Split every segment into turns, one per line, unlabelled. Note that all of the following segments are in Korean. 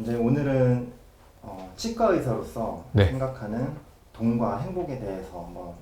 이제 오늘은 어, 치과 의사로서
네.
생각하는 돈과 행복에 대해서 한번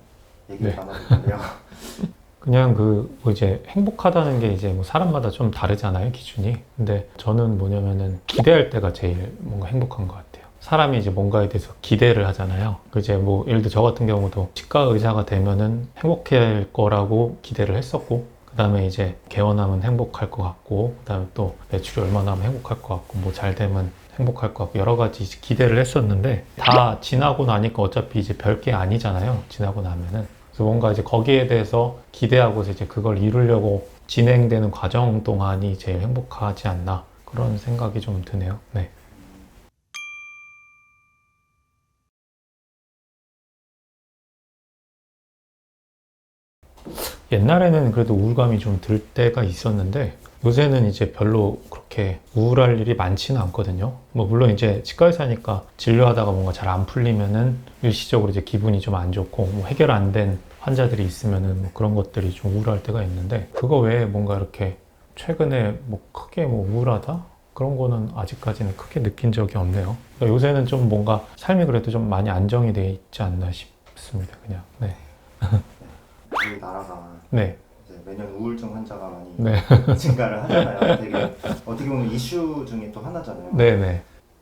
얘기를
네.
나눠볼 건데요.
그냥 그 뭐 이제 행복하다는 게 이제 뭐 사람마다 좀 다르잖아요 기준이 근데 저는 뭐냐면은 기대할 때가 제일 뭔가 행복한 것 같아요 사람이 이제 뭔가에 대해서 기대를 하잖아요 그 이제 뭐 예를 들어 저 같은 경우도 치과 의사가 되면은 행복할 거라고 기대를 했었고 그 다음에 이제 개원하면 행복할 것 같고 그 다음에 또 매출이 얼마나 하면 행복할 것 같고 뭐 잘 되면 행복할 것 같고 여러 가지 기대를 했었는데 다 지나고 나니까 어차피 이제 별게 아니잖아요 지나고 나면은 그래서 뭔가 이제 거기에 대해서 기대하고서 이제 그걸 이루려고 진행되는 과정 동안이 제일 행복하지 않나 그런 생각이 좀 드네요. 네. 옛날에는 그래도 우울감이 좀 들 때가 있었는데 요새는 이제 별로 그렇게 우울할 일이 많지는 않거든요. 뭐 물론 이제 치과 의사니까 진료하다가 뭔가 잘 안 풀리면은 일시적으로 이제 기분이 좀 안 좋고 뭐 해결 안 된 환자들이 있으면은 뭐 그런 것들이 좀 우울할 때가 있는데 그거 외에 뭔가 이렇게 최근에 뭐 크게 뭐 우울하다 그런 거는 아직까지는 크게 느낀 적이 없네요. 그러니까 요새는 좀 뭔가 삶이 그래도 좀 많이 안정이 돼 있지 않나 싶습니다. 그냥 네,
우리 나라가
네,
이제 매년 우울증 환자가 많이
네,
증가를 하잖아요. 되게 어떻게 보면 이슈 중에 또 하나잖아요.
네, 네,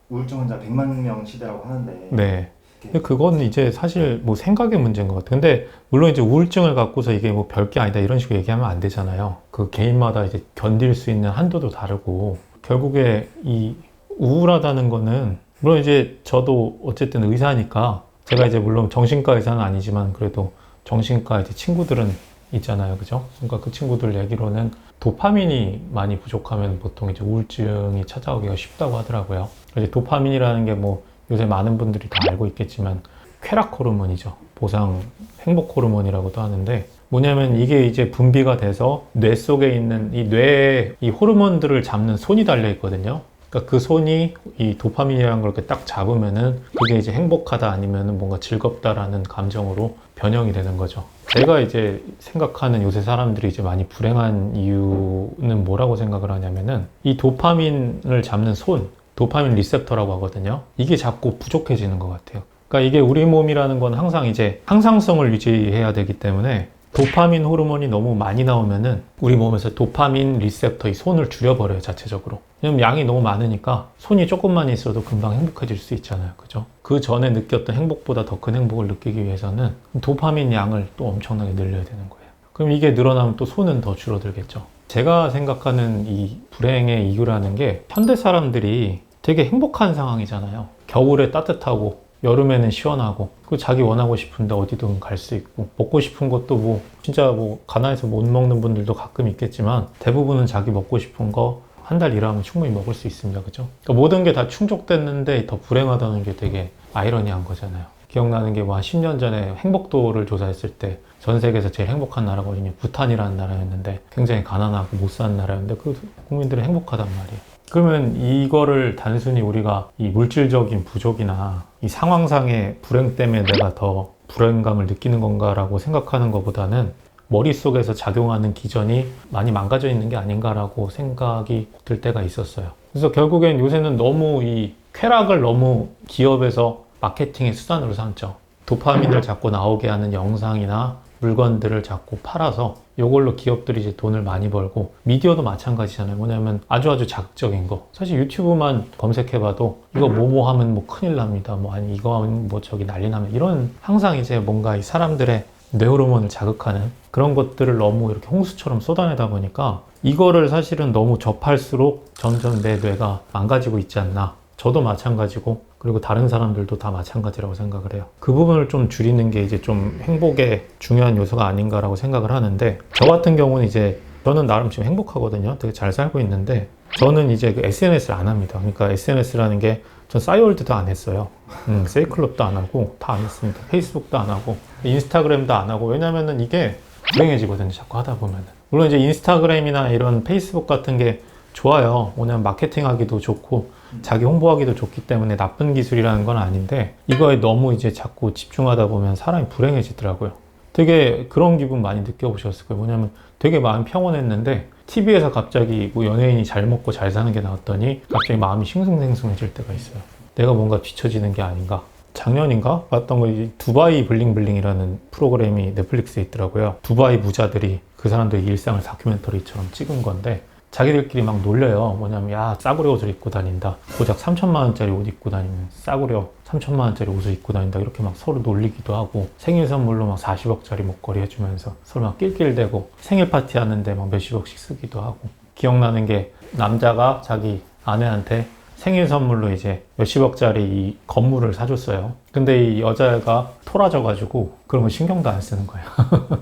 우울증 환자 100만 명 시대라고 하는데
네. 근데 그건 이제 사실 뭐 생각의 문제인 것 같아요. 근데 물론 이제 우울증을 갖고서 이게 뭐 별게 아니다 이런 식으로 얘기하면 안 되잖아요. 그 개인마다 이제 견딜 수 있는 한도도 다르고 결국에 이 우울하다는 거는 물론 이제 저도 어쨌든 의사니까 제가 이제 물론 정신과 의사는 아니지만 그래도 정신과 이제 친구들은 있잖아요. 그죠? 그러니까 그 친구들 얘기로는 도파민이 많이 부족하면 보통 이제 우울증이 찾아오기가 쉽다고 하더라고요. 이제 도파민이라는 게 뭐 요새 많은 분들이 다 알고 있겠지만 쾌락 호르몬이죠. 보상 행복 호르몬이라고도 하는데 뭐냐면 이게 이제 분비가 돼서 뇌 속에 있는 이 뇌에 이 호르몬들을 잡는 손이 달려 있거든요. 그러니까 그 손이 이 도파민이라는 걸 이렇게 딱 잡으면은 그게 이제 행복하다 아니면은 뭔가 즐겁다라는 감정으로 변형이 되는 거죠. 제가 이제 생각하는 요새 사람들이 이제 많이 불행한 이유는 뭐라고 생각을 하냐면은 이 도파민을 잡는 손, 도파민 리셉터라고 하거든요. 이게 자꾸 부족해지는 것 같아요. 그러니까 이게 우리 몸이라는 건 항상 이제 항상성을 유지해야 되기 때문에 도파민 호르몬이 너무 많이 나오면은 우리 몸에서 도파민 리셉터 이 손을 줄여버려요 자체적으로. 왜냐면 양이 너무 많으니까 손이 조금만 있어도 금방 행복해질 수 있잖아요. 그죠? 그 전에 느꼈던 행복보다 더 큰 행복을 느끼기 위해서는 도파민 양을 또 엄청나게 늘려야 되는 거예요. 그럼 이게 늘어나면 또 손은 더 줄어들겠죠. 제가 생각하는 이 불행의 이유라는 게 현대 사람들이 되게 행복한 상황이잖아요. 겨울에 따뜻하고 여름에는 시원하고 그 자기 원하고 싶은데 어디든 갈 수 있고 먹고 싶은 것도 뭐 진짜 뭐 가난해서 못 먹는 분들도 가끔 있겠지만 대부분은 자기 먹고 싶은 거 한 달 일하면 충분히 먹을 수 있습니다. 그죠? 그러니까 모든 게 다 충족됐는데 더 불행하다는 게 되게 아이러니한 거잖아요. 기억나는 게 뭐 한 10년 전에 행복도를 조사했을 때 전 세계에서 제일 행복한 나라거든요 부탄이라는 나라였는데 굉장히 가난하고 못 사는 나라였는데 그 국민들은 행복하단 말이에요 그러면 이거를 단순히 우리가 이 물질적인 부족이나 이 상황상의 불행 때문에 내가 더 불행감을 느끼는 건가라고 생각하는 것보다는 머릿속에서 작용하는 기전이 많이 망가져 있는 게 아닌가라고 생각이 들 때가 있었어요. 그래서 결국엔 요새는 너무 이 쾌락을 너무 기업에서 마케팅의 수단으로 삼죠. 도파민을 자꾸 나오게 하는 영상이나 물건들을 자꾸 팔아서 이걸로 기업들이 이제 돈을 많이 벌고 미디어도 마찬가지잖아요. 뭐냐면 아주 아주 자극적인 거. 사실 유튜브만 검색해봐도 이거 뭐뭐 하면 뭐 큰일 납니다. 뭐 아니 이거 하면 뭐 저기 난리 나면 이런 항상 이제 뭔가 이 사람들의 뇌호르몬을 자극하는 그런 것들을 너무 이렇게 홍수처럼 쏟아내다 보니까 이거를 사실은 너무 접할수록 점점 내 뇌가 망가지고 있지 않나. 저도 마찬가지고 그리고 다른 사람들도 다 마찬가지라고 생각을 해요. 그 부분을 좀 줄이는 게 이제 좀 행복의 중요한 요소가 아닌가라고 생각을 하는데 저 같은 경우는 이제 저는 나름 지금 행복하거든요. 되게 잘 살고 있는데 저는 이제 그 SNS를 안 합니다. 그러니까 SNS라는 게 전 싸이월드도 안 했어요. 음, 세이클럽도 안 하고 다 안 했습니다. 페이스북도 안 하고 인스타그램도 안 하고 왜냐면은 이게 불행해지거든요. 자꾸 하다 보면은. 물론 이제 인스타그램이나 이런 페이스북 같은 게 좋아요. 왜냐면 마케팅하기도 좋고 자기 홍보하기도 좋기 때문에 나쁜 기술이라는 건 아닌데 이거에 너무 이제 자꾸 집중하다 보면 사람이 불행해지더라고요. 되게 그런 기분 많이 느껴보셨을 거예요. 뭐냐면 되게 마음 평온했는데 TV에서 갑자기 뭐 연예인이 잘 먹고 잘 사는 게 나왔더니 갑자기 마음이 싱숭생숭해질 때가 있어요. 내가 뭔가 뒤처지는 게 아닌가. 작년인가 봤던 거 두바이 블링블링이라는 프로그램이 넷플릭스에 있더라고요. 두바이 부자들이 그 사람들의 일상을 다큐멘터리처럼 찍은 건데 자기들끼리 막 놀려요. 뭐냐면 야 싸구려 옷을 입고 다닌다. 고작 3천만 원짜리 옷 입고 다니면 싸구려 3천만 원짜리 옷을 입고 다닌다. 이렇게 막 서로 놀리기도 하고 생일 선물로 막 40억짜리 목걸이 해주면서 서로 막 낄낄대고 생일 파티 하는데 막 몇십억씩 쓰기도 하고 기억나는 게 남자가 자기 아내한테 생일 선물로 이제 몇십억짜리 이 건물을 사줬어요. 근데 이 여자가 토라져가지고 그런 거 신경도 안 쓰는 거예요.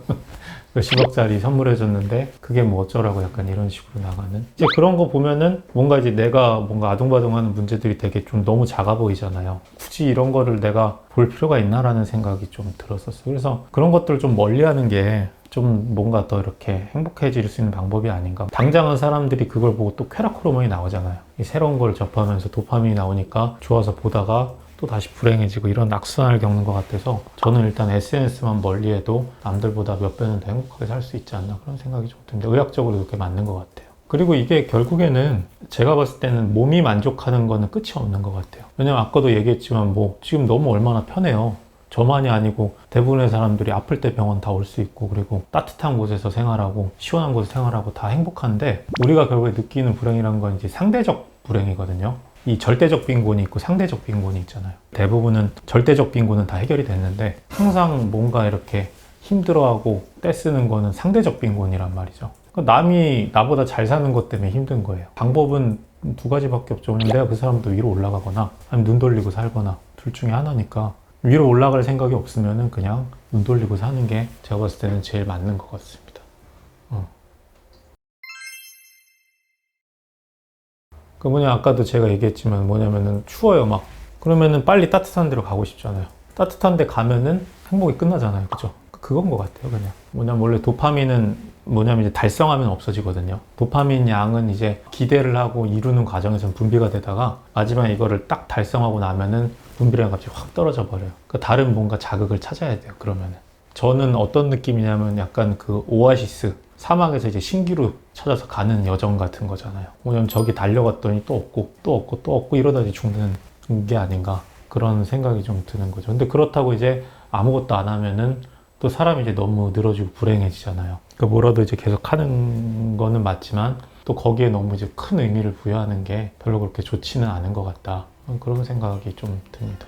몇십억짜리 선물해줬는데 그게 뭐 어쩌라고 약간 이런 식으로 나가는? 이제 그런 거 보면은 뭔가 이제 내가 뭔가 아둥바둥하는 문제들이 되게 좀 너무 작아 보이잖아요. 굳이 이런 거를 내가 볼 필요가 있나라는 생각이 좀 들었었어요. 그래서 그런 것들을 좀 멀리하는 게좀 뭔가 더 이렇게 행복해질 수 있는 방법이 아닌가. 당장은 사람들이 그걸 보고 또 쾌락 호르몬이 나오잖아요. 이 새로운 걸 접하면서 도파민이 나오니까 좋아서 보다가 또 다시 불행해지고 이런 악순환을 겪는 것 같아서 저는 일단 SNS만 멀리해도 남들보다 몇 배는 더 행복하게 살 수 있지 않나 그런 생각이 좀 듭니다. 의학적으로 그렇게 맞는 것 같아요. 그리고 이게 결국에는 제가 봤을 때는 몸이 만족하는 거는 끝이 없는 것 같아요. 왜냐면 아까도 얘기했지만 뭐 지금 너무 얼마나 편해요. 저만이 아니고 대부분의 사람들이 아플 때 병원 다 올 수 있고 그리고 따뜻한 곳에서 생활하고 시원한 곳에서 생활하고 다 행복한데 우리가 결국에 느끼는 불행이란 건 이제 상대적 불행이거든요. 이 절대적 빈곤이 있고 상대적 빈곤이 있잖아요. 대부분은 절대적 빈곤은 다 해결이 됐는데 항상 뭔가 이렇게 힘들어하고 떼쓰는 거는 상대적 빈곤이란 말이죠. 그러니까 남이 나보다 잘 사는 것 때문에 힘든 거예요. 방법은 두 가지밖에 없죠. 내가 그 사람도 위로 올라가거나 아니면 눈 돌리고 살거나 둘 중에 하나니까 위로 올라갈 생각이 없으면은 그냥 눈 돌리고 사는 게 제가 봤을 때는 제일 맞는 것 같습니다. 그 뭐냐 아까도 제가 얘기했지만 뭐냐면은 추워요 막. 그러면은 빨리 따뜻한 데로 가고 싶잖아요. 따뜻한 데 가면은 행복이 끝나잖아요. 그죠 그건 것 같아요 그냥. 뭐냐면 원래 도파민은 뭐냐면 이제 달성하면 없어지거든요. 도파민 양은 이제 기대를 하고 이루는 과정에서 분비가 되다가 마지막에 이거를 딱 달성하고 나면은 분비量갑자기 확 떨어져 버려요. 그 다른 뭔가 자극을 찾아야 돼요 그러면은. 저는 어떤 느낌이냐면 약간 그 오아시스 사막에서 이제 신기루 찾아서 가는 여정 같은 거잖아요. 왜냐면 저기 달려갔더니 또 없고 또 없고 또 없고 이러다 이제 죽는 게 아닌가 그런 생각이 좀 드는 거죠. 근데 그렇다고 이제 아무것도 안 하면은 또 사람이 이제 너무 늘어지고 불행해지잖아요. 그 뭐라도 이제 계속 하는 거는 맞지만 또 거기에 너무 이제 큰 의미를 부여하는 게 별로 그렇게 좋지는 않은 것 같다. 그런 생각이 좀 듭니다.